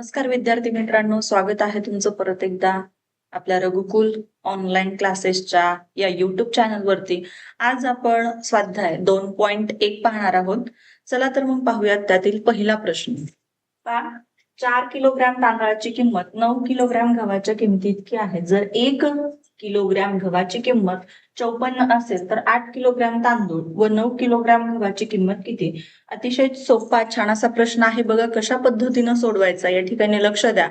नमस्कार विद्यार्थी मित्रांनो स्वागत आहे तुमचं परत एकदा आपल्या रघुकुल ऑनलाईन क्लासेसच्या या युट्यूब चॅनलवरती आज आपण स्वाध्याय दोन पॉइंट एक पाहणार आहोत. चला तर मग पाहूयात त्यातील पहिला प्रश्न. पा चार किलोग्रॅम तांदळाची किंमत नऊ किलोग्रॅम गव्हाच्या किमती इतकी आहे. जर एक किलोग्रॅम गव्हाची किंमत चौपन्न असेल तर आठ किलोग्रॅम तांदूळ व नऊ किलोग्रॅम गव्हाची किंमत किती? अतिशय सोपा छान असा प्रश्न आहे. बघा कशा पद्धतीनं सोडवायचा या ठिकाणी लक्ष द्या.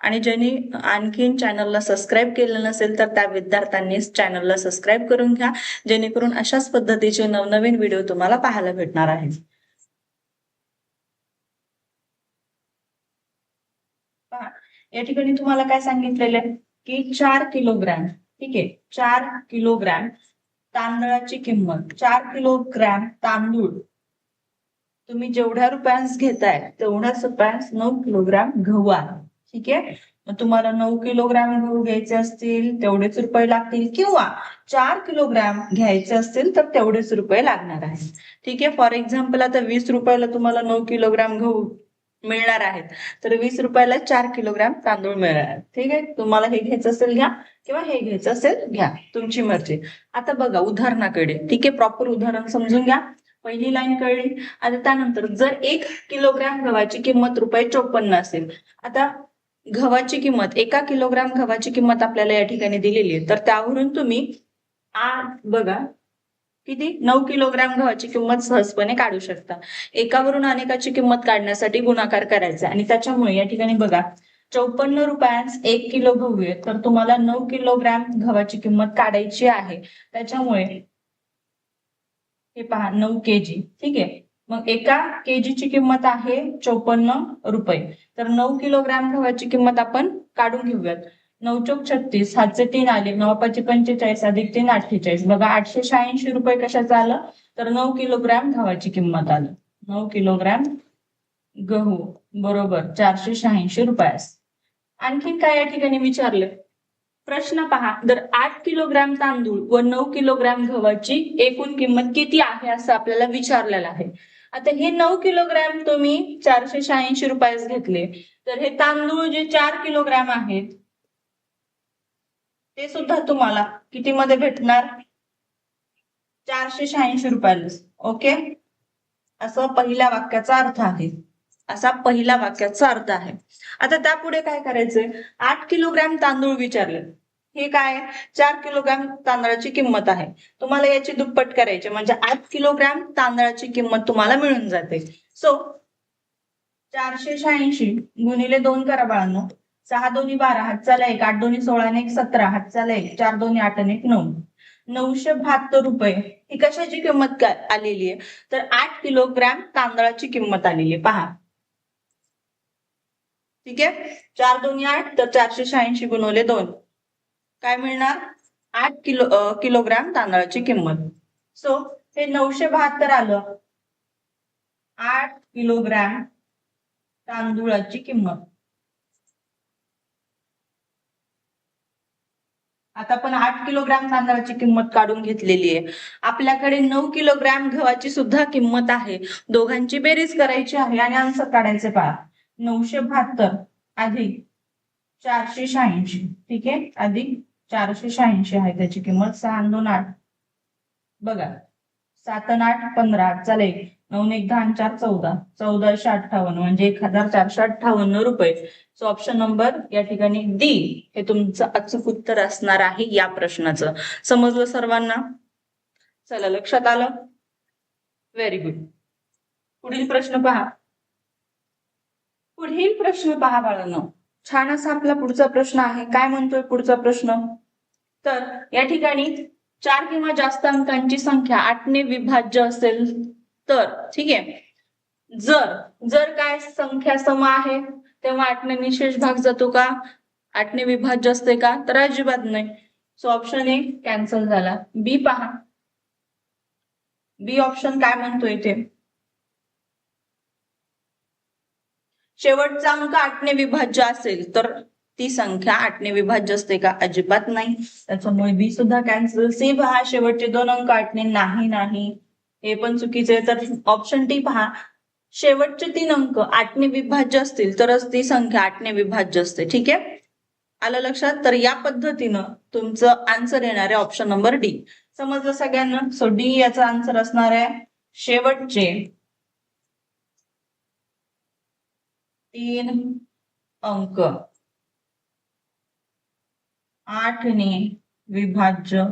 आणि ज्यांनी आणखीन चॅनलला सबस्क्राईब केलं नसेल तर त्या विद्यार्थ्यांनी चॅनलला सबस्क्राईब करून घ्या. जेणेकरून अशाच पद्धतीचे नवनवीन व्हिडिओ तुम्हाला पाहायला भेटणार आहे. या ठिकाणी तुम्हाला काय सांगितलेलं आहे? की चार किलोग्रॅम. ठीक आहे. चार किलोग्रॅम तांदळाची किंमत. चार किलोग्रॅम तांदूळ. तुम्ही जेवढ्या रुपयांस घेताय तेवढ्याच रुपयांस नऊ किलोग्रॅम गहू आहे. ठीक आहे? मग तुम्हाला नऊ किलोग्रॅम गहू घ्यायचे असतील तेवढेच रुपये लागतील. किंवा चार किलोग्रॅम घ्यायचे असतील तर तेवढेच रुपये लागणार आहे. ठीक आहे? फॉर एक्झाम्पल आता वीस रुपयाला तुम्हाला नऊ किलोग्रॅम गहू मिळणार आहेत. तर वीस रुपयाला चार किलोग्रॅम तांदूळ मिळणार आहेत. ठीक आहे? तुम्हाला हे घ्यायचं असेल घ्या किंवा हे घ्यायचं असेल घ्या. तुमची मर्जी. आता बघा उदाहरणाकडे. ठीक आहे? प्रॉपर उदाहरण समजून घ्या. पहिली लाईन कळली. आता त्यानंतर जर एक किलोग्रॅम गव्हाची किंमत रुपये चोपन्न असेल. आता गव्हाची किंमत एका किलोग्रॅम गव्हाची किंमत आपल्याला या ठिकाणी दिलेली आहे. तर त्यावरून तुम्ही आ बघा किती? नऊ किलोग्रॅम गव्हाची किंमत सहजपणे काढू शकता. एकावरून अनेकाची किंमत काढण्यासाठी गुणाकार करायचा आणि त्याच्यामुळे या ठिकाणी बघा चौपन्न रुपयांस एक किलो गहू आहे. तर तुम्हाला नऊ किलोग्रॅम गव्हाची किंमत काढायची आहे. त्याच्यामुळे हे पहा नऊ केजी. ठीक आहे? मग एका केजीची किंमत आहे चौपन्न रुपये. तर नऊ किलोग्रॅम गव्हाची किंमत आपण काढून घेऊयात. नऊ चौक छत्तीस सातशे तीन आले नऊ पाचशे पंचेचाळीस अधिक तीन अठ्ठेचाळीस. बघा आठशे शहाऐंशी रुपये कशाचं आलं? तर नऊ किलोग्रॅम गव्हाची किंमत आलं. नऊ किलोग्रॅम गहू बरोबर चारशे शहाऐंशी रुपयास. आणखीन काय या ठिकाणी विचारले? प्रश्न पहा जर आठ किलोग्रॅम तांदूळ व नऊ किलोग्रॅम गव्हाची एकूण किंमत किती आहे असं आपल्याला विचारलेलं आहे. आता हे नऊ किलोग्रॅम तुम्ही चारशे शहाऐंशी रुपयास घेतले. तर हे तांदूळ जे चार किलोग्रॅम आहेत ते सुद्धा तुम्हाला किती मध्ये भेटणार? चारशे शहाऐंशी रुपयालाच ओके? असं पहिल्या वाक्याचा अर्थ आहे. असा पहिला वाक्याचा अर्थ आहे. आता त्यापुढे काय करायचंय? आठ किलोग्रॅम तांदूळ विचारले. हे काय? चार किलोग्रॅम तांदळाची किंमत आहे. तुम्हाला याची दुप्पट करायची म्हणजे आठ किलोग्रॅम तांदळाची किंमत तुम्हाला मिळून जाते. सो चारशे शहाऐंशी गुणिले दोन करा बाळांनो. सहा दोन्ही बारा हातचाला एक आठ दोन्ही सोळा आणि एक सतरा हातचाला एक चार दोन्ही आठ आणि एक नऊ. नऊशे बहात्तर रुपये. ही कशाची किंमत आलेली आहे? तर आठ किलोग्रॅम तांदळाची किंमत आलेली आहे. पहा. ठीक आहे? चार दोन्ही आठ तर चारशे शहाऐंशी गुणवले दोन. काय मिळणार? आठ किलो किलोग्राम किलोग्रॅम तांदळाची किंमत. सो हे नऊशे बहात्तर आलं. आठ किलोग्रॅम तांदूळाची किंमत. आता आपण आठ किलोग्रॅम तांदळाची किंमत काढून घेतलेली आहे. आपल्याकडे नऊ किलोग्रॅम गव्हाची सुद्धा किंमत आहे. दोघांची बेरीज करायची आहे आणि आन्सर काढायचे पहा. नऊशे बहात्तर अधिक चारशे शहाऐंशी. ठीक आहे? अधिक चारशे शहाऐंशी आहे त्याची किंमत. सहा दोन आठ. बघा. सात आठ पंधरा. चालेल नऊ एक दहा चार चौदा. चौदाशे अठ्ठावन्न म्हणजे एक हजार चारशे अठ्ठावन्न रुपये. सो ऑप्शन नंबर या ठिकाणी डी हे तुमचं अचूक उत्तर असणार आहे या प्रश्नाचं. समजलं सर्वांना? चला लक्षात आलं? व्हेरी गुड पुढील प्रश्न पहा. पुढील प्रश्न पहा बाळांनो. छान असा आपला पुढचा प्रश्न आहे. काय म्हणतोय पुढचा प्रश्न? तर या ठिकाणी चार किंवा जास्त अंकांची संख्या आठने विभाज्य असेल. तर ठीक आहे. जर जर काय संख्या सम आहे तेव्हा आठने निशेष भाग जातो का? आठने विभाज्य असते का? तर अजिबात नाही. सो ऑप्शन ए कॅन्सल झाला. बी पहा. बी ऑप्शन काय म्हणतो इथे? शेवटचा अंक आठने विभाज्य असेल तर ती संख्या आठने विभाज्य असते का? अजिबात नाही. त्याच्यामुळे बी सुद्धा कॅन्सल सी पहा. शेवटचे दोन अंक आठने नाही नाही. हे पण चुकीचे तर ऑप्शन टी पहा. शेवटचे तीन अंक आठने विभाज्य असतील तरच ती संख्या आठने विभाज्य असते. ठीक आहे? आलं लक्षात? तर या पद्धतीनं तुमचं आन्सर येणार आहे ऑप्शन नंबर डी समजलं सगळ्यांना? सो डी याचा आन्सर असणार आहे. शेवटचे तीन अंक आठने विभाज्य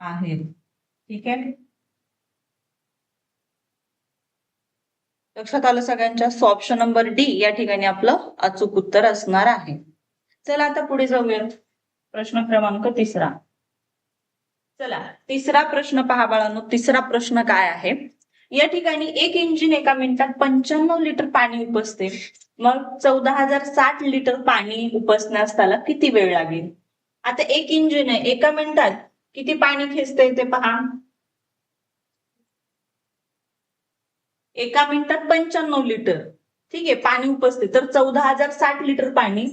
आहेत. ठीक आहे? लक्षात आलं सगळ्यांच्या? ऑप्शन नंबर डी या ठिकाणी आपलं अचूक उत्तर असणार आहे. चला आता पुढे जाऊया. प्रश्न क्रमांक तिसरा. चला तिसरा प्रश्न पहा बाळांनो. तिसरा प्रश्न काय आहे? या ठिकाणी एक इंजिन एका मिनिटात पंच्याण्णव लिटर पाणी उपसते. मग चौदा हजार साठ लिटर पाणी उपसण्यास त्याला किती वेळ लागेल? आता एक इंजिन आहे. एका मिनिटात किती पाणी खेचते ते पहा. एका मिनिटात पंच्याण्णव लिटर. ठीक आहे पाणी उपसते तर चौदा हजार साठ लिटर पाणी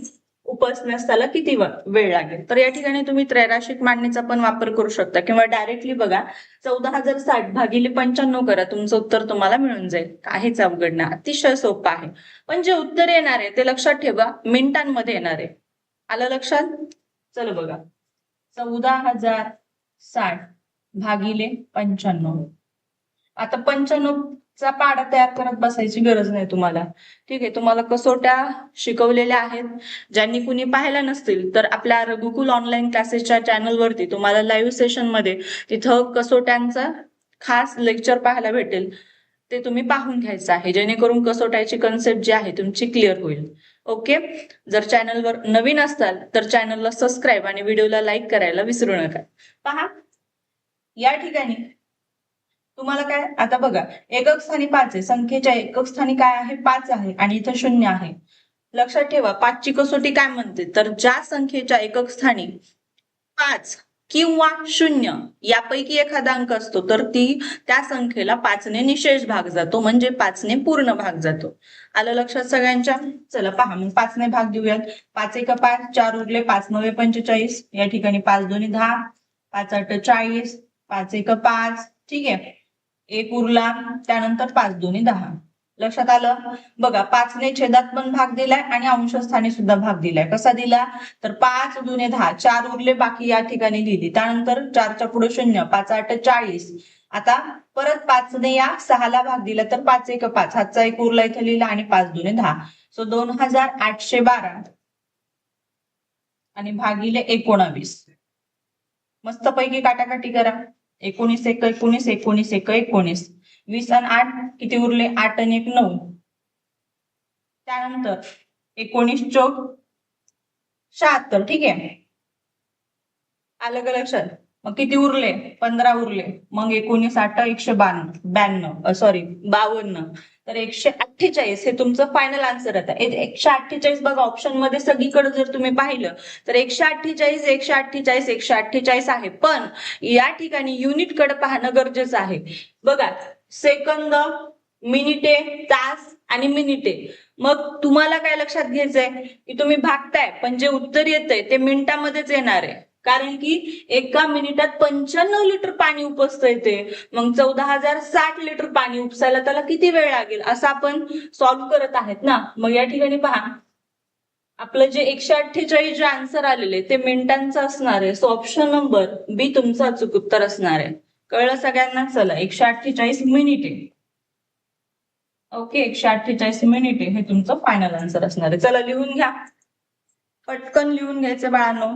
उपसण्यास त्याला किती वेळ लागेल? तर या ठिकाणी तुम्ही त्रैराशिक मांडणीचा पण वापर करू शकता. किंवा डायरेक्टली बघा चौदा हजार साठ भागिले पंच्याण्णव करा. तुमचं उत्तर तुम्हाला मिळून जाईल. काहीच अवघड नाही. अतिशय सोपं आहे. पण जे उत्तर येणार आहे ते लक्षात ठेवा. मिनिटांमध्ये येणार आहे. आलं लक्षात? चल बघा. चौदा हजार साठ भागिले पंच्याण्णव. आता पंच्याण्णव चा पाडा तयार करत बसायची गरज नाही तुम्हाला. ठीक आहे तुम्हाला कसोट्या शिकवलेल्या आहेत. ज्यांनी कुणी पाहिल्या नसतील तर आपल्या रघुकुल ऑनलाईन क्लासेसच्या चॅनलवरती तुम्हाला लाईव्ह सेशनमध्ये तिथं कसोट्यांचा खास लेक्चर पाहायला भेटेल. ते तुम्ही पाहून घ्यायचं आहे. जेणेकरून कसोट्याची कन्सेप्ट जी आहे तुमची क्लिअर होईल. ओके जर चॅनलवर नवीन असाल तर चॅनलला सबस्क्राईब आणि व्हिडिओला लाईक करायला विसरू नका. पहा. या ठिकाणी तुम्हाला काय आता बघा. एकक स्थानी पाच आहे. संख्येच्या एकक स्थानी काय आहे? पाच आहे आणि इथं शून्य आहे. लक्षात ठेवा पाचची कसोटी काय म्हणते? तर ज्या संख्येच्या एकक स्थानी पाच किंवा शून्य यापैकी एखादा अंक असतो तर ती त्या संख्येला पाचने निशेष भाग जातो म्हणजे पाचने पूर्ण भाग जातो. आलं लक्षात सगळ्यांच्या? चला पहा मग पाचने भाग देऊयात. पाच एक पाच चार उरले पाच नवे पंचेचाळीस. या ठिकाणी पाच दोन्ही दहा पाच आठ चाळीस पाच एक पाच. ठीक आहे. एक उरला त्यानंतर पाच दोन्ही दहा. लक्षात आलं? बघा पाचने छेदात पण भाग दिलाय आणि अंशस्थानी सुद्धा भाग दिलाय. कसा दिला? तर पाच दुने दहा चार उरले बाकी या ठिकाणी लिहिली. त्यानंतर चारच्या पुढे शून्य पाच आठ चाळीस. आता परत पाचने या सहाला भाग दिला तर पाच एक पाच. हातचा एक उरला इथे लिहिला आणि पाच दुने दहा. सो दोन हजार आठशे बारा. आणि भागिले एकोणावीस. मस्तपैकी काटाकाटी करा. एकोणीस एक एकोणीस एकोणीस एक एकोणीस. वीस आणि आठ किती उरले? आठ आणि एक नऊ. त्यानंतर एकोणीस चौक शहात्तर ठीक आहे? आलं का लक्षात? मग किती उरले? पंधरा उरले. मग एकोणीस आठ एकशे बान्न ब्याण्णव सॉरी बावन्न. तर एकशे अठ्ठेचाळीस हे तुमचं फायनल आन्सर आता. एकशे अठ्ठेचाळीस बघा ऑप्शनमध्ये सगळीकडे जर तुम्ही पाहिलं तर एकशे अठ्ठेचाळीस एकशे अठ्ठेचाळीस एकशे अठ्ठेचाळीस आहे. पण या ठिकाणी युनिटकडे पाहणं गरजेचं आहे. बघा सेकंद मिनिटे तास आणि मिनिटे. मग तुम्हाला काय लक्षात घ्यायचंय? की तुम्ही भागताय पण जे उत्तर येतंय ते मिनिटामध्येच येणार आहे. कारण की एका मिनिटात पंच्याण्णव लिटर पाणी उपसतंय ते. मग चौदा हजार साठ लिटर पाणी उपसायला त्याला किती वेळ लागेल? असं आपण सॉल्व्ह करत आहेत ना? मग या ठिकाणी पहा. आपलं जे एकशे अठ्ठेचाळीस जे आन्सर आलेले ते मिनिटांचं असणार आहे. सो ऑप्शन नंबर बी तुमचं अचूक उत्तर असणार आहे. कळलं सगळ्यांना? चला एकशे अठ्ठेचाळीस मिनिटे. ओके एकशे अठ्ठेचाळीस मिनिटे. हे तुमचं फायनल आन्सर असणार आहे. चला लिहून घ्या. पटकन लिहून घ्यायचं बाळांनो.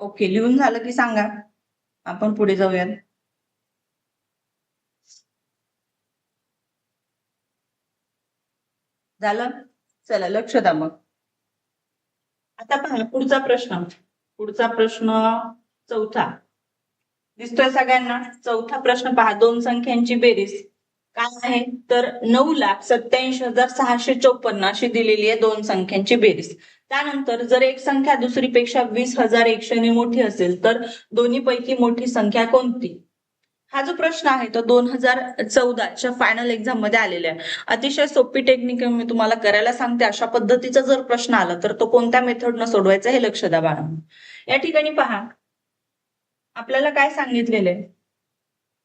ओके लिहून झालं की सांगा. आपण पुढे जाऊयात. झालं? चला लक्ष द्या मग. आता पहा पुढचा प्रश्न. पुढचा प्रश्न चौथा. दिसतोय सगळ्यांना? चौथा प्रश्न पहा दोन संख्यांची बेरीज. काय आहे? तर नऊ लाख सत्याऐंशी हजार सहाशे चौपन्न अशी दिलेली आहे दोन संख्यांची बेरीज. त्यानंतर जर एक संख्या दुसरीपेक्षा वीस हजार एकशेने मोठी असेल तर दोन्ही पैकी मोठी संख्या कोणती? हा जो प्रश्न आहे तो दोन हजार चौदाच्या फायनल एक्झाममध्ये आलेला आहे. अतिशय सोपी टेक्निक मी तुम्हाला करायला सांगते. अशा पद्धतीचा जर प्रश्न आला तर तो कोणत्या मेथडनं सोडवायचा हे लक्ष द्या बाळा. या ठिकाणी पहा. आपल्याला काय सांगितलेलं आहे?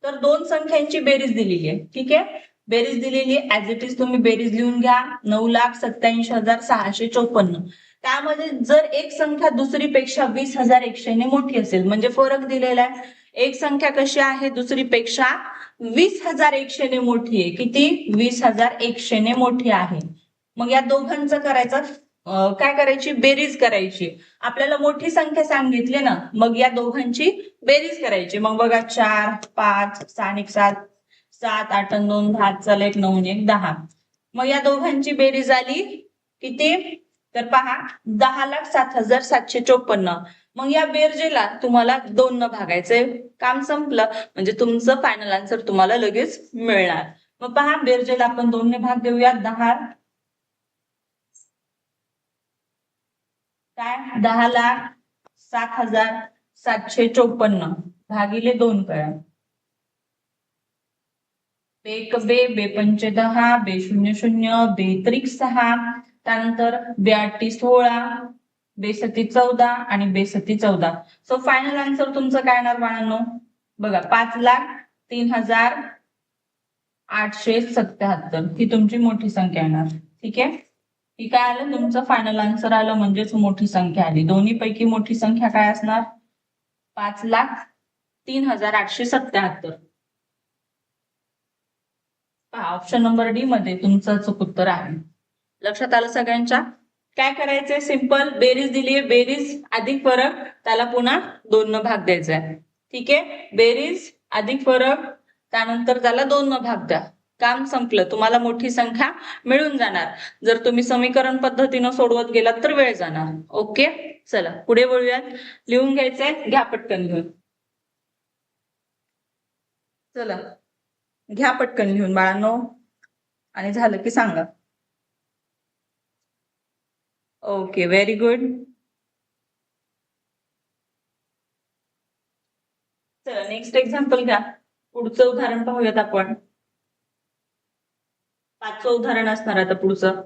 तर दोन संख्यांची बेरीज दिलेली आहे. ठीक आहे? बेरीज दिलेली ऍज इट इज तुम्ही बेरीज लिहून घ्या. नऊ लाख सत्याऐंशी हजार सहाशे चोपन्न. त्यामध्ये जर एक संख्या दुसरीपेक्षा वीस हजार एकशेने मोठी असेल म्हणजे फरक दिलेला आहे. एक संख्या कशी आहे? दुसरीपेक्षा वीस हजार एकशेने मोठी आहे. किती? वीस हजार एकशेने मोठी आहे. मग या दोघांचं करायचं काय करायची? बेरीज करायची. आपल्याला मोठी संख्या सांगितली ना मग या दोघांची बेरीज करायची. मग बघा चार पाच सहा एक सात सात आठ दोन दहा चला एक नऊ एक दहा. मग या दोघांची बेरीज आली किती? तर पहा दहा लाख सात हजार सातशे चोपन्न. मग या बेरजेला तुम्हाला दोन न भागायचंय. काम संपलं. म्हणजे तुमचं फायनल आन्सर तुम्हाला लगेच मिळणार. मग पहा बेरजेला आपण दोनने भाग देऊया दहा. काय? दहा लाख सात हजार सातशे चोपन्न. भागिले दोन करा. बेक बे बे पंचे दहा बे शून्य शून्य बे त्रिक सहा. त्यानंतर बेआटी सोळा. बेसती चौदा आणि बेसती चौदा. सो फायनल आन्सर तुमचं काय येणार बाळांनो? बघा पाच लाख तीन हजार आठशे सत्याहत्तर. ही तुमची मोठी संख्या येणार. ठीक आहे? ही काय आलं? तुमचं फायनल आन्सर आलं म्हणजेच मोठी संख्या आली. दोन्ही पैकी मोठी संख्या काय असणार? पाच लाख तीन हजार आठशे सत्याहत्तर. ऑप्शन नंबर डी मध्ये तुमचं चुक उत्तर आहे. लक्षात आलं सगळ्यांच्या? काय करायचंय? सिंपल बेरीज दिलीये बेरीज अधिक फरक त्याला पुन्हा दोन भाग द्यायचा आहे ठीक? आहे बेरीज अधिक फरक त्यानंतर त्याला दोन भाग द्या. काम संपलं. तुम्हाला मोठी संख्या मिळून जाणार. जर तुम्ही समीकरण पद्धतीनं सोडवत गेलात तर वेळ जाणार. ओके? चला पुढे वळूयात लिहून घ्यायचंय घ्या पटकन लिहून. चला घ्या पटकन लिहून बाळांनो. आणि झालं की सांगा. ओके व्हेरी गुड चला नेक्स्ट एक्झाम्पल घ्या. पुढचं उदाहरण पाहूयात आपण. पाचवं उदाहरण असणार आता पुढचं.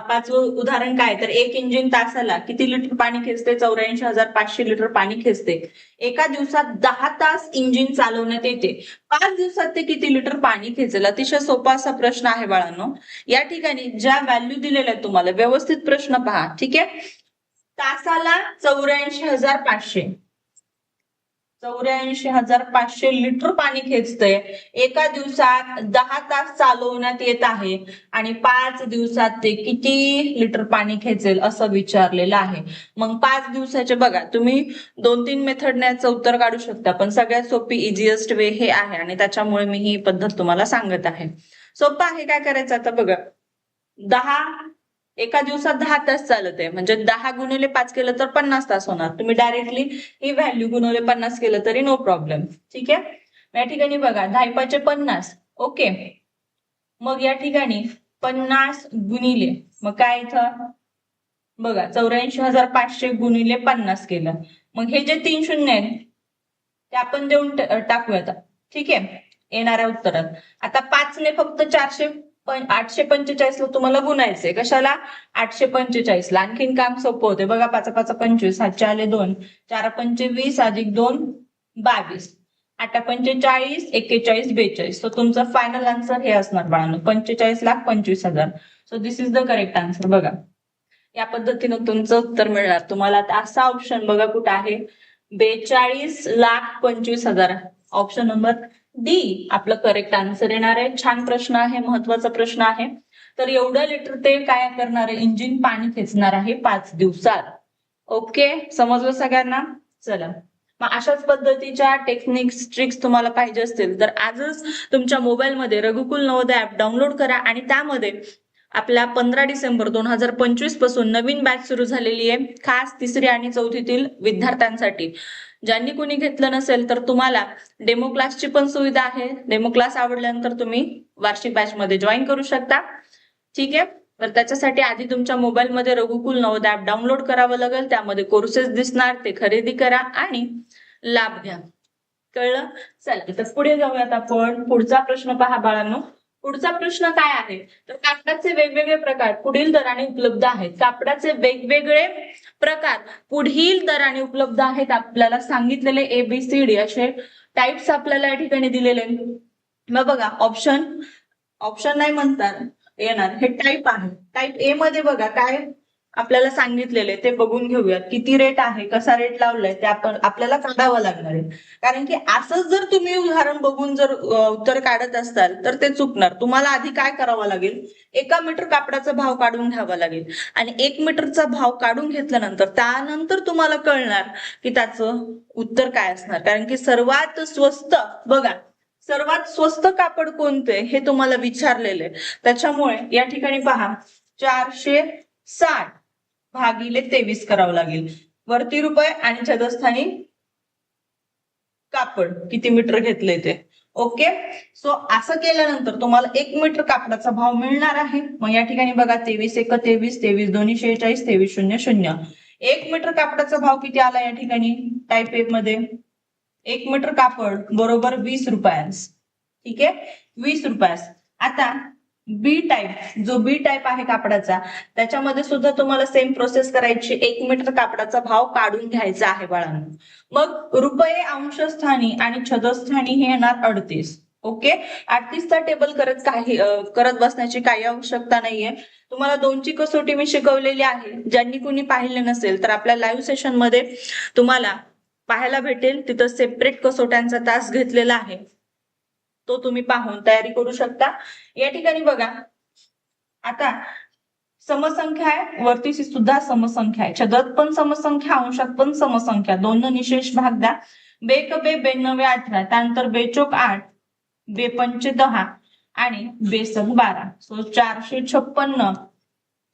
पाचवं उदाहरण काय तर एक इंजिन तासाला किती लिटर पाणी खेचते? चौऱ्याऐंशी हजार पाचशे लिटर पाणी खेचते. एका दिवसात दहा तास इंजिन चालवण्यात येते. पाच दिवसात ते किती लिटर पाणी खेचेल? अतिशय सोपा असा प्रश्न आहे बाळांनो. या ठिकाणी ज्या व्हॅल्यू दिलेल्या आहेत तुम्हाला व्यवस्थित प्रश्न पहा ठीक आहे? तासाला चौऱ्याऐंशी हजार पाचशे. चौऱ्याऐंशी हजार पाचशे लिटर पाणी खेचतंय. एका दिवसात दहा तास चालवण्यात येत आहे. आणि पाच दिवसात ते किती लिटर पाणी खेचेल असं विचारलेलं आहे. मग पाच दिवसाचे बघा तुम्ही दोन तीन मेथडने याचं उत्तर काढू शकता पण सगळ्यात सोपी इझिएस्ट वे हे आहे आणि त्याच्यामुळे मी ही पद्धत तुम्हाला सांगत आहे. सोपं आहे काय करायचं आता बघा. दहा एका दिवसात दहा तास चालत आहे. म्हणजे दहा गुणिले पाच केलं तर पन्नास तास होणार. तुम्ही डायरेक्टली ही व्हॅल्यू गुणवले पन्नास केलं तरी नो प्रॉब्लेम ठीक आहे? या ठिकाणी बघा दहा पन्नास. ओके मग या ठिकाणी पन्नास गुणिले मग काय इथं? बघा चौऱ्याऐंशी हजार पाचशे गुणिले पन्नास केलं. मग हे जे तीन शून्य आहेत ते आपण देऊन टाकूयात. ठीक आहे? येणाऱ्या उत्तरात. आता पाचने फक्त चारशे पण आठशे पंचेचाळीस ला तुम्हाला गुणायचंय. कशाला? आठशे पंचेचाळीस ला. आणखीन काम सोपं होते बघा पाच पाच पंचवीस सातशे आले दोन. चार पंचे वीस अधिक दोन बावीस. आठ पंचेचाळीस एक्केचाळीस बेचाळीस. सो तुमचं फायनल आन्सर हे असणार बाळांनो. पंचेचाळीस लाख पंचवीस हजार. So this is the correct answer बघा. या पद्धतीनं तुमचं उत्तर मिळणार. तुम्हाला आता असा ऑप्शन बघा कुठं आहे. बेचाळीस लाख पंचवीस हजार. ऑप्शन नंबर डी आपलं करेक्ट आन्सर येणार आहे. छान प्रश्न आहे महत्त्वाचा प्रश्न आहे. तर एवढं लिटर ते काय करणार आहे? इंजिन पाणी खेचणार आहे पाच दिवसात. ओके समजलं सगळ्यांना? चला. मग अशाच पद्धतीच्या टेक्निक्स ट्रिक्स तुम्हाला पाहिजे असतील. तर आजच तुमच्या मोबाईलमध्ये रघुकुल नवोदय ऍप डाउनलोड करा आणि त्यामध्ये आपल्या पंधरा डिसेंबर दोन हजार पंचवीसपासून नवीन बॅच सुरू झालेली आहे. खास तिसरी आणि चौथीतील विद्यार्थ्यांसाठी. ज्यांनी कोणी घेतलं नसेल तर तुम्हाला डेमो क्लासची पण सुविधा आहे. डेमो क्लास आवडल्यानंतर तुम्ही वार्षिक बॅच मध्ये जॉईन करू शकता. ठीक आहे? तर त्याच्यासाठी आधी तुमच्या मोबाईलमध्ये रघुकुल नवोदय ऍप डाउनलोड करावं लागेल. त्यामध्ये कोर्सेस दिसणार ते खरेदी करा आणि लाभ घ्या. कळलं? चला तर पुढे जाऊयात आपण. पुढचा प्रश्न पहा बाळांनो. पुढचा प्रश्न काय आहे? तर कापडाचे वेगवेगळे प्रकार पुढील दराने उपलब्ध आहेत. कापडाचे वेगवेगळे प्रकार पुढील दराने उपलब्ध आहेत आपल्याला सांगितलेले ए बी सी डी असे टाइप्स आपल्याला या ठिकाणी दिलेले आहेत. मग बघा ऑप्शन ऑप्शन नाही म्हणतात येणार. हे टाईप आहे. टाईप ए मध्ये बघा काय? आपल्याला सांगितलेले ते बघून घेऊयात. किती रेट आहे कसा रेट लावलाय ते आपण आपल्याला काढावं लागणार आहे. कारण की असंच जर तुम्ही उदाहरण बघून जर उत्तर काढत असाल तर ते चुकणार. तुम्हाला आधी काय करावं लागेल? एका मीटर कापडाचा भाव काढून घ्यावा लागेल. आणि एक मीटरचा भाव काढून घेतल्यानंतर त्यानंतर तुम्हाला कळणार की त्याचं उत्तर काय असणार. कारण की सर्वात स्वस्त बघा सर्वात स्वस्त कापड कोणते हे तुम्हाला विचारलेले त्याच्यामुळे या ठिकाणी पहा चारशे साठ. भागिले तेवीस करावं लागेल. वरती रुपये आणि छदस्थानी कापड. किती मीटर घेतले ते? ओके? सो असं केल्यानंतर तुम्हाला एक मीटर कापडाचा भाव मिळणार आहे. मग या ठिकाणी बघा तेवीस एक तेवीस तेवीस दोन्ही शेहेचाळीस तेवीस शून्य शून्य. एक मीटर कापडाचा भाव किती आला या ठिकाणी? टाईप एक मध्ये. एक मीटर कापड बरोबर वीस रुपयास. ठीक आहे? वीस रुपयास. आता बी टाईप जो बी टाईप आहे कापडाचा त्याच्यामध्ये सुद्धा तुम्हाला सेम प्रोसेस करायची. एक मीटर कापडाचा भाव काढून घ्यायचा आहे बाळांनो. मग रुपये अंशस्थानी आणि छदस्थानी हे येणार अडतीस. ओके? अडतीसचा टेबल करत काही करत बसण्याची काही आवश्यकता नाहीये. तुम्हाला दोनची कसोटी मी शिकवलेली आहे. ज्यांनी कुणी पाहिले नसेल तर आपल्या लाईव्ह सेशनमध्ये तुम्हाला पाहायला भेटेल. तिथं सेपरेट कसोट्यांचा तास घेतलेला आहे. तो तुम्ही पाहून तयारी करू शकता. या ठिकाणी बघा आता समसंख्या आहे वरती सुद्धा समसंख्या आहे. छदत पण समसंख्या अंशात पण समसंख्या. दोन निशेष भाग द्या. बेक बे बेनवे अठरा. त्यानंतर बेचोक आठ बेपंचे दहा आणि बेसक बारा. सो चारशे छप्पन्न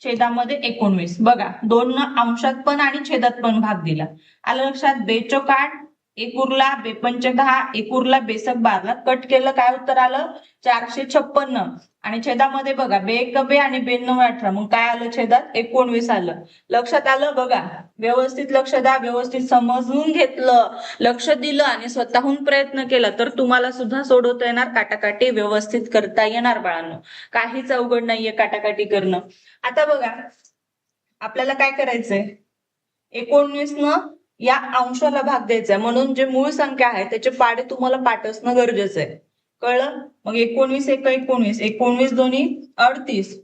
छेदामध्ये एकोणवीस. बघा दोन अंशात पण आणि छेदात पण भाग दिला. आलं लक्षात? बेचोक आठ एक उरला बेपंच दहा एक उरला बेसक बारला कट केलं काय उत्तर आलं? चारशे छप्पन्न. आणि छेदामध्ये बघा बे एक बे आणि बेनव्वे अठरा. मग काय आलं छेदात? एकोणवीस आलं. लक्षात आलं बघा. व्यवस्थित लक्ष द्या व्यवस्थित समजून घेतलं. लक्ष दिलं आणि स्वतःहून प्रयत्न केला तर तुम्हाला सुद्धा सोडवता येणार. काटाकाटी व्यवस्थित करता येणार बाळांनो. काहीच अवघड नाहीये काटाकाटी करणं. आता बघा आपल्याला काय करायचंय? एकोणवीस न या अंशाला भाग द्यायचा आहे. म्हणून जे मूळ संख्या आहे त्याचे पाडे तुम्हाला पाठ असणं गरजेचं आहे. कळलं? मग एकोणवीस एक एकोणवीस. एकोणवीस दोन्ही अडतीस.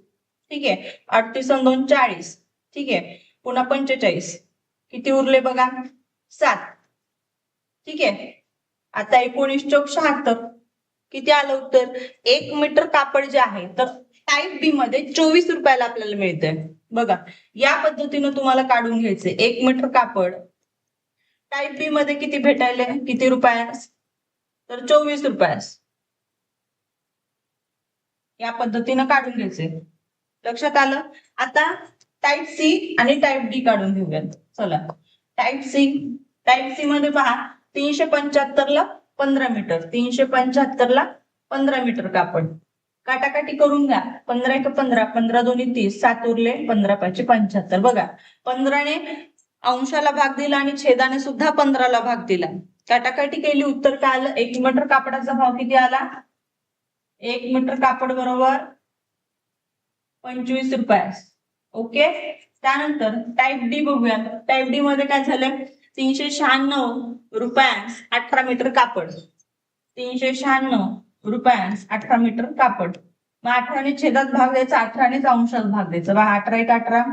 ठीक आहे? अडतीस आणि दोन चाळीस. ठीक आहे? पुन्हा पंचेचाळीस. किती उरले बघा? सात. ठीक आहे? आता एकोणीस चौक शहात्तर. किती आलं उत्तर? एक मीटर कापड जे आहे तर टाईप बी मध्ये चोवीस रुपयाला आपल्याला मिळतंय. बघा या पद्धतीनं तुम्हाला काढून घ्यायचे एक मीटर कापड टाईप बी मध्ये किती भेटायले? किती रुपयास? तर चोवीस रुपयास. या पद्धतीनं काढून घ्यायचे. लक्षात आलं? आता टाईप सी आणि टाईप डी काढून घेऊयात. चला. टाईप सी टाईप सी मध्ये पहा तीनशे पंच्याहत्तर ला पंधरा मीटर तीनशे पंच्याहत्तर ला पंधरा मीटर कापड. काटाकाटी करून घ्या. पंधरा एक पंधरा पंधरा दोन्ही तीस. सात उरले पंधरा पाचशे पंच्याहत्तर. बघा. पंधराने अंशाला भाग दिला आणि छेदाने सुद्धा पंधराला भाग दिला. काटाकाटी केली उत्तर काय आलं? एक मीटर कापडाचा भाव किती आला? एक मीटर कापड बरोबर पंचवीस रुपये. ओके त्यानंतर टाईप डी बघूया टाईप डी मध्ये काय झालं? तीनशे शहाण्णव रुपयांस अठरा मीटर कापड. तीनशे शहाण्णव रुपयांस अठरा मीटर कापड. मग अठराने छेदात भाग द्यायचा अठरानेच अंशात भाग द्यायचा. बा अठरा एक अठरा.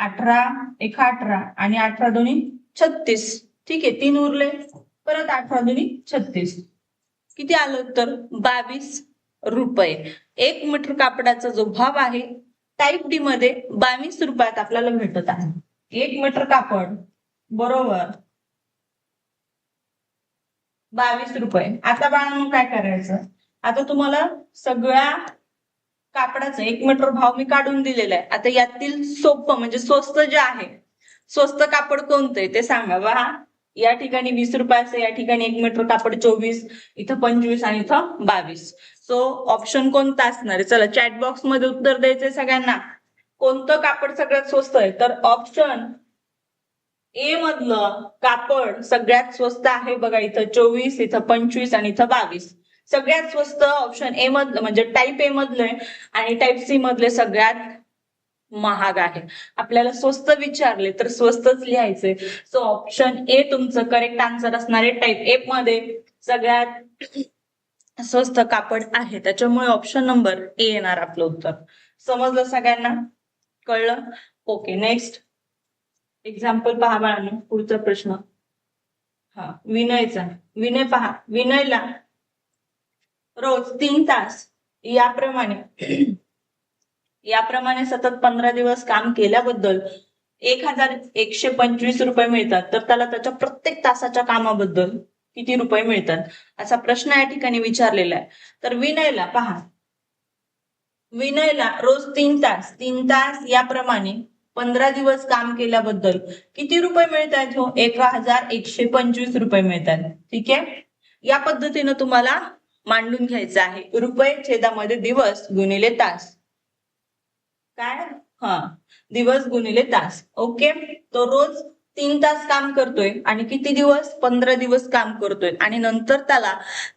अठरा एक अठरा आणि अठरा दोन्ही छत्तीस. ठीक आहे तीन उरले. परत अठरा दोन्ही छत्तीस. किती आलं तर बावीस रुपये. एक मीटर कापडाचा जो भाव आहे टाईप डी मध्ये बावीस रुपयात आपल्याला भेटत आहे. एक मीटर कापड बरोबर. बावीस रुपये. आता बाळांनो काय करायचं? आता तुम्हाला सगळ्या कापडाचं एक मीटर भाव मी काढून दिलेला आहे. आता यातील सोपं म्हणजे स्वस्त जे आहे स्वस्त कापड कोणतं आहे ते सांगा बा या ठिकाणी वीस रुपयाचं या ठिकाणी एक मीटर कापड चोवीस इथं पंचवीस आणि इथं बावीस. सो ऑप्शन कोणता असणार आहे? चला चॅट बॉक्समध्ये उत्तर द्यायचंय सगळ्यांना. कोणतं कापड सगळ्यात स्वस्त आहे? तर ऑप्शन ए मधलं कापड सगळ्यात स्वस्त आहे बघा इथं चोवीस इथं पंचवीस आणि इथं बावीस. सगळ्यात स्वस्त ऑप्शन ए मधलं म्हणजे टाईप ए मधलं आहे आणि टाईप सी मधले सगळ्यात महाग आहे. आपल्याला स्वस्त विचारले तर स्वस्तच लिहायचे सो ऑप्शन ए तुमचं करेक्ट आन्सर असणार आहे टाईप ए मध्ये. सगळ्यात स्वस्त कापड आहे. त्याच्यामुळे ऑप्शन नंबर ए येणार आपलं उत्तर. समजलं सगळ्यांना? कळलं? ओके नेक्स्ट एक्झाम्पल पहा बाळांनो पुढचा प्रश्न. हा विनयचा. विनय पहा. विनयला रोज तीन तास. याप्रमाणे याप्रमाणे सतत पंधरा दिवस काम केल्याबद्दल एक हजार एकशे पंचवीस रुपये मिळतात. तर त्याला त्याच्या प्रत्येक तासाच्या कामाबद्दल किती रुपये मिळतात? असा प्रश्न या ठिकाणी विचारलेला आहे. तर विनयला पहा. विनयला रोज तीन तास तीन तास याप्रमाणे पंधरा दिवस काम केल्याबद्दल किती रुपये मिळतात हो? एक हजार एकशे पंचवीस रुपये मिळतात. ठीक आहे? या पद्धतीनं तुम्हाला मांडून घ्यायचं आहे. रुपये छेदामध्ये दिवस गुणिले तास. काय? हा. दिवस गुणिले तास. ओके? तो रोज तीन तास काम करतोय आणि किती दिवस? पंधरा दिवस काम करतोय. आणि नंतर त्याला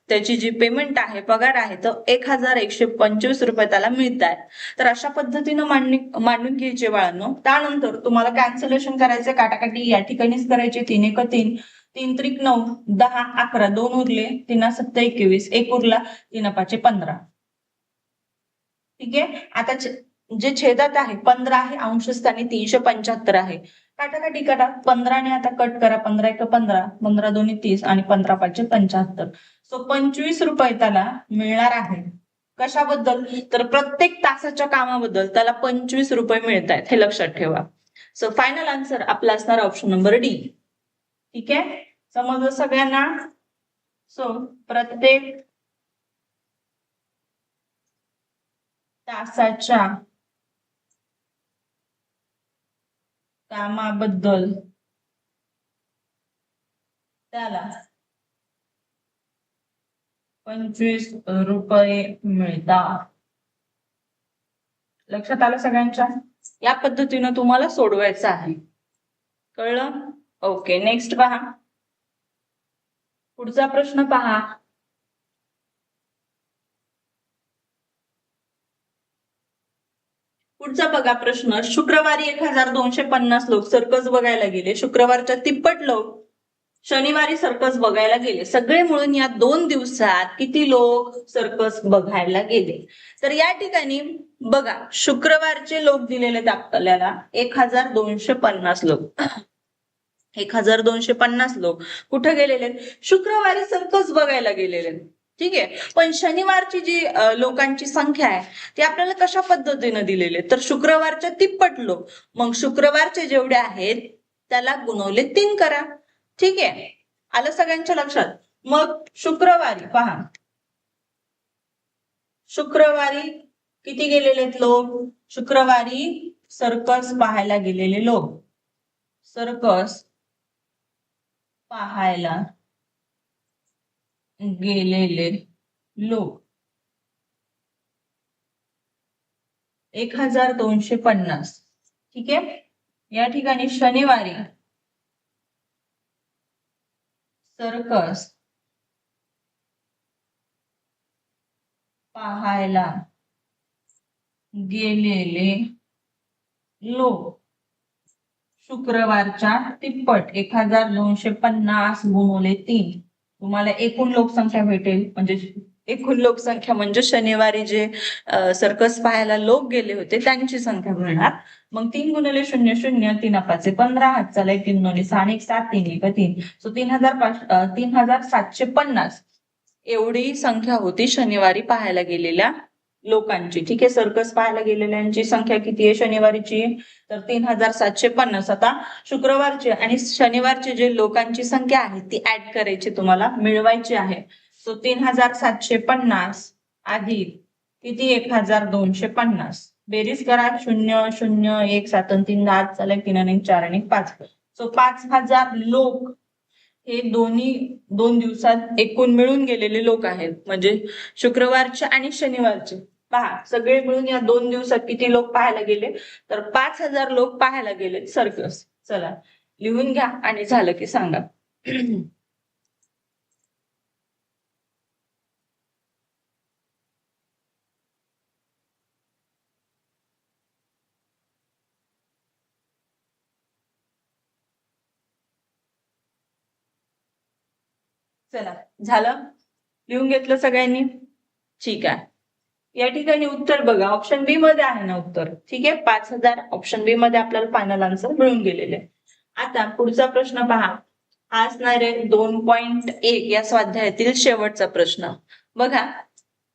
त्याची जी पेमेंट आहे पगार आहे तर एक हजार एकशे पंचवीस रुपये त्याला मिळत आहेत तर अशा पद्धतीनं मांडणी मांडून घ्यायचे बाळांनो. त्यानंतर तुम्हाला कॅन्सलेशन करायचे काटाकाटी या ठिकाणीच करायचे तीन एक तीन. तीन त्रिक नऊ दहा अकरा दोन उरले तिना सत्ता एकवीस एक उरला तीन पाचे पंधरा. ठीक आहे? आता जे छेदात आहे पंधरा आहे अंशस्थानी तीनशे पंच्याहत्तर आहे. काटाकाटी करा. पंधराने आता कट करा. पंधरा एक पंधरा पंधरा दोन्ही तीस आणि पंधरा पाचशे पंच्याहत्तर. सो पंचवीस रुपये त्याला मिळणार आहे. कशाबद्दल? तर प्रत्येक तासाच्या कामाबद्दल त्याला पंचवीस रुपये मिळत आहेत हे लक्षात ठेवा. सो फायनल आन्सर आपला असणार ऑप्शन नंबर डी ठीक आहे? समजलं सगळ्यांना? सो प्रत्येक तासाच्या कामाबद्दल त्याला पंचवीस रुपये मिळतात. लक्षात आलं सगळ्यांच्या? या पद्धतीनं तुम्हाला सोडवायचं आहे. कळलं? ओके नेक्स्ट पहा. पुढचा प्रश्न पहा. पुढचा बघा प्रश्न. शुक्रवारी एक हजार दोनशे पन्नास लोक सर्कस बघायला गेले. शुक्रवारच्या तिप्पट लोक शनिवारी सर्कस बघायला गेले. सगळे मिळून या दोन दिवसात किती लोक सर्कस बघायला गेले? तर या ठिकाणी बघा शुक्रवारचे लोक दिलेले आहेत आपल्याला. एक हजार दोनशे पन्नास लोक. एक हजार दोनशे पन्नास लोक कुठे गेलेले आहेत? शुक्रवारी सर्कस बघायला गेलेले आहेत. ठीक आहे? पण शनिवारची जी लोकांची संख्या आहे ती आपल्याला कशा पद्धतीनं दिलेली तर शुक्रवारच्या तिप्पट लोक. मग शुक्रवारचे जेवढे आहेत त्याला गुणवले तीन करा. ठीक आहे? आलं सगळ्यांच्या लक्षात? मग शुक्रवारी पहा. शुक्रवारी किती गेलेले आहेत लोक? शुक्रवारी सर्कस पाहायला गेलेले लोक. सर्कस पाहायला गेलेले लोक. एक हजार दोनशे पन्नास. ठीक आहे? या ठिकाणी शनिवारी सर्कस पाहायला गेलेले लोक. शुक्रवारच्या तिप्पट एक हजार दोनशे पन्नास गुणवले तीन. तुम्हाला एकूण लोकसंख्या भेटेल. म्हणजे एकूण लोकसंख्या म्हणजे शनिवारी जे सर्कस पाहायला लोक गेले होते त्यांची संख्या मिळणार. मग तीन गुणिले शून्य शून्य तीन अपाचे पंधरा हात चालाय तीन नोली सहा एक सात तीन एक तीन. सो तीन हजार पाच तीन हजार सातशे पन्नास. एवढी संख्या होती शनिवारी पाहायला गेलेल्या. लोकांची. ठीक आहे सर्कस पाहायला गेलेल्यांची संख्या किती आहे? शनिवारीची. तर तीन हजार सातशे पन्नास. आता शुक्रवारची आणि शनिवारची जे लोकांची संख्या आहे ती ऍड करायची तुम्हाला मिळवायची आहे. सो तीन हजार सातशे पन्नास अधिक किती? एक हजार दोनशे पन्नास. बेरीज करा शून्य शून्य एक सात तीन दहा चालेल तीन आणि चार आणि पाच. सो पाच हजार लोक हे दोन्ही दोन दिवसात एकूण मिळून गेलेले लोक आहेत. म्हणजे शुक्रवारचे आणि शनिवारचे. पहा सगळे मिळून या दोन दिवसात किती लोक पाहायला गेले? तर पाच हजार लोक पाहायला गेले. सर्कस. चला लिहून घ्या आणि झालं की सांगा. चला झालं? लिहून घेतलं सगळ्यांनी? ठीक आहे. या ठिकाणी उत्तर बघा. ऑप्शन बी मध्ये आहे ना उत्तर. ठीक आहे? पाच हजार. ऑप्शन बी मध्ये आपल्याला फायनल आन्सर मिळून गेलेले. आता पुढचा प्रश्न पहा. असणारे दोन पॉइंट एक या स्वाध्यायातील शेवटचा प्रश्न. बघा.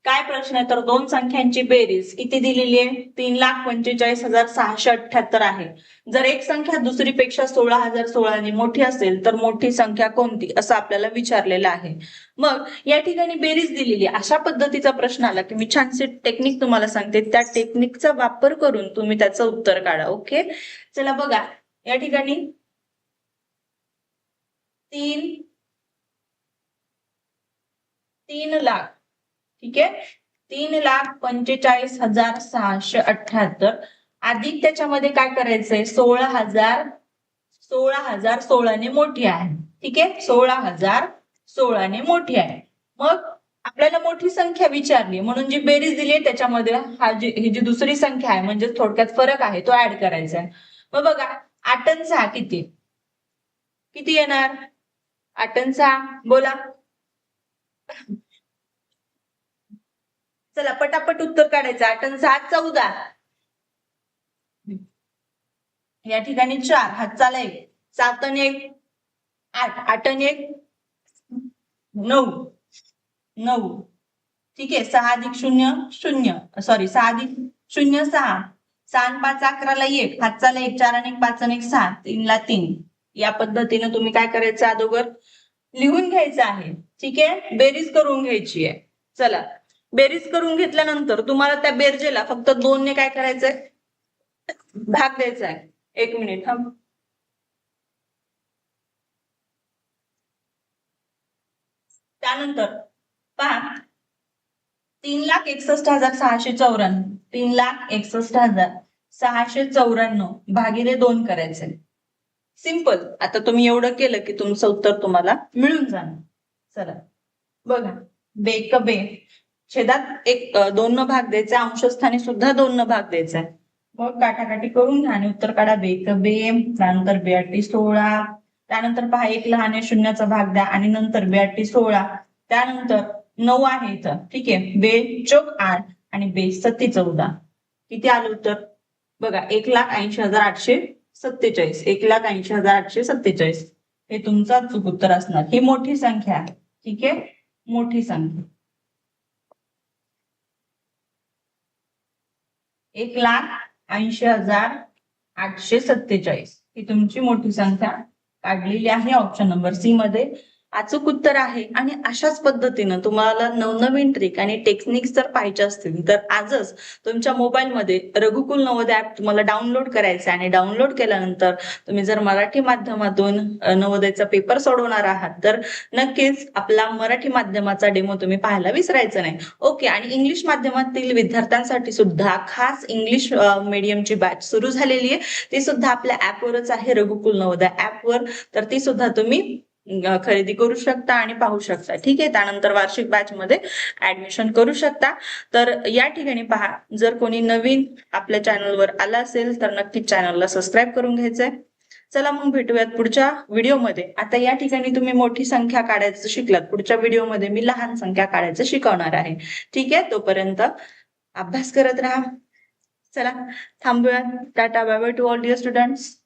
काय प्रश्न आहे? तर दोन संख्यांची बेरीज किती दिलेली आहे? तीन लाख पंचेचाळीस हजार सहाशे अठ्याहत्तर आहे. जर एक संख्या दुसरीपेक्षा सोळा हजार सोळाने मोठी असेल तर मोठी संख्या कोणती? असं आपल्याला विचारलेलं आहे. मग या ठिकाणी बेरीज दिलेली अशा पद्धतीचा प्रश्न आला की मी छानसे टेक्निक तुम्हाला सांगते. त्या टेक्निकचा वापर करून तुम्ही त्याचं उत्तर काढा ओके चला बघा. या ठिकाणी तीन तीन लाख ठीक आहे? तीन लाख पंचेचाळीस हजार सहाशे अठ्याहत्तर. अधिक त्याच्यामध्ये काय करायचंय? सोळा हजार सोळा हजार सोळाने मोठी आहे. ठीक आहे? सोळा हजार सोळाने मोठी आहे. मग आपल्याला मोठी संख्या विचारली. म्हणून जी बेरीज दिली आहे त्याच्यामध्ये हा जी ही जी दुसरी संख्या आहे म्हणजे थोडक्यात फरक आहे तो ऍड करायचा आहे. मग बघा आठ सहा किती? किती येणार? आठन सहा. बोला. चला पटापट उत्तर काढायचं. आठ आणि चौदा. या ठिकाणी चार हातचाला एक. सात आणि एक आठ. आठ आणि एक नऊ. नऊ. ठीक आहे सहा अधिक शून्य शून्य. सॉरी सहा अधिक शून्य सहा. सहा आणि पाच अकराला एक. हातचाला एक चार आणि एक पाच आणि एक सहा. तीनला तीन. या पद्धतीने तुम्ही काय करायचं अगोदर? लिहून घ्यायचं आहे. ठीक आहे? बेरीज करून घ्यायची आहे. चला. बेरीज करून घेतल्यानंतर तुम्हाला त्या बेरजेला फक्त दोनने काय करायचंय? भाग द्यायचा आहे एक मिनिट हा त्यानंतर पहा. तीन लाख एकसष्ट हजार सहाशे चौऱ्याण्णव. तीन लाख एकसष्ट हजार सहाशे चौऱ्याण्णव भागिले दोन करायचे सिंपल. आता तुम्ही एवढं केलं की तुमचं उत्तर तुम्हाला मिळून जाणार. चला. बघा. बे क छेदात एक दोन न भाग द्यायचा अंशस्थानी सुद्धा दोन न भाग द्यायचा मग काटाकाटी करून आणि उत्तर काढा बे क बे त्यानंतर बेआटी सोळा. त्यानंतर पहा एक लहान आहे शून्याचा भाग द्या आणि नंतर बेअटी सोळा. त्यानंतर नऊ आहे इथं. ठीक आहे. बे चोक आठ आणि बे सत्ती चौदा. किती आलं उत्तर? बघा एक लाख ऐंशी हजार आठशे सत्तेचाळीस. एक लाख ऐंशी हजार आठशे सत्तेचाळीस. हे तुमचा अचूक उत्तर असणार. ही मोठी संख्या आहे. ठीक आहे? मोठी संख्या. एक लाख ऐंशी हजार आठशे सत्तेचाळीस ही तुमची मोठी संख्या काढलेली आहे ऑप्शन नंबर सी मध्ये. अचूक उत्तर आहे. आणि अशाच पद्धतीनं तुम्हाला नवनवीन ट्रिक आणि टेक्निक्स जर पाहिजे असतील तर आजच तुमच्या मोबाईलमध्ये रघुकुल नवोदय ऍप तुम्हाला डाउनलोड करायचं आहे आणि डाउनलोड केल्यानंतर तुम्ही जर मराठी माध्यमातून नवोदयचा पेपर सोडवणार आहात तर नक्कीच आपला मराठी माध्यमाचा डेमो तुम्ही पाहायला विसरायचं नाही. ओके आणि इंग्लिश माध्यमातील विद्यार्थ्यांसाठी सुद्धा खास इंग्लिश मीडियमची बॅच सुरू झालेली आहे. ती सुद्धा आपल्या ऍपवरच आहे रघुकुल नवोदय ऍपवर तर ती सुद्धा तुम्ही खरेदी करू शकता आणि पाहू शकता. ठीक आहे? त्यानंतर वार्षिक बॅच मध्ये ऍडमिशन करू शकता. तर या ठिकाणी पहा जर कोणी नवीन आपल्या चॅनलवर आला असेल तर नक्कीच चॅनलला सबस्क्राईब करून घ्यायचंय. चला मग भेटूयात पुढच्या व्हिडिओमध्ये आता या ठिकाणी तुम्ही मोठी संख्या काढायचं शिकलात. पुढच्या व्हिडिओमध्ये मी लहान संख्या काढायचं शिकवणार आहे. ठीक आहे? तोपर्यंत अभ्यास करत राहा. चला थांबूयात. Tata bye bye to all dear students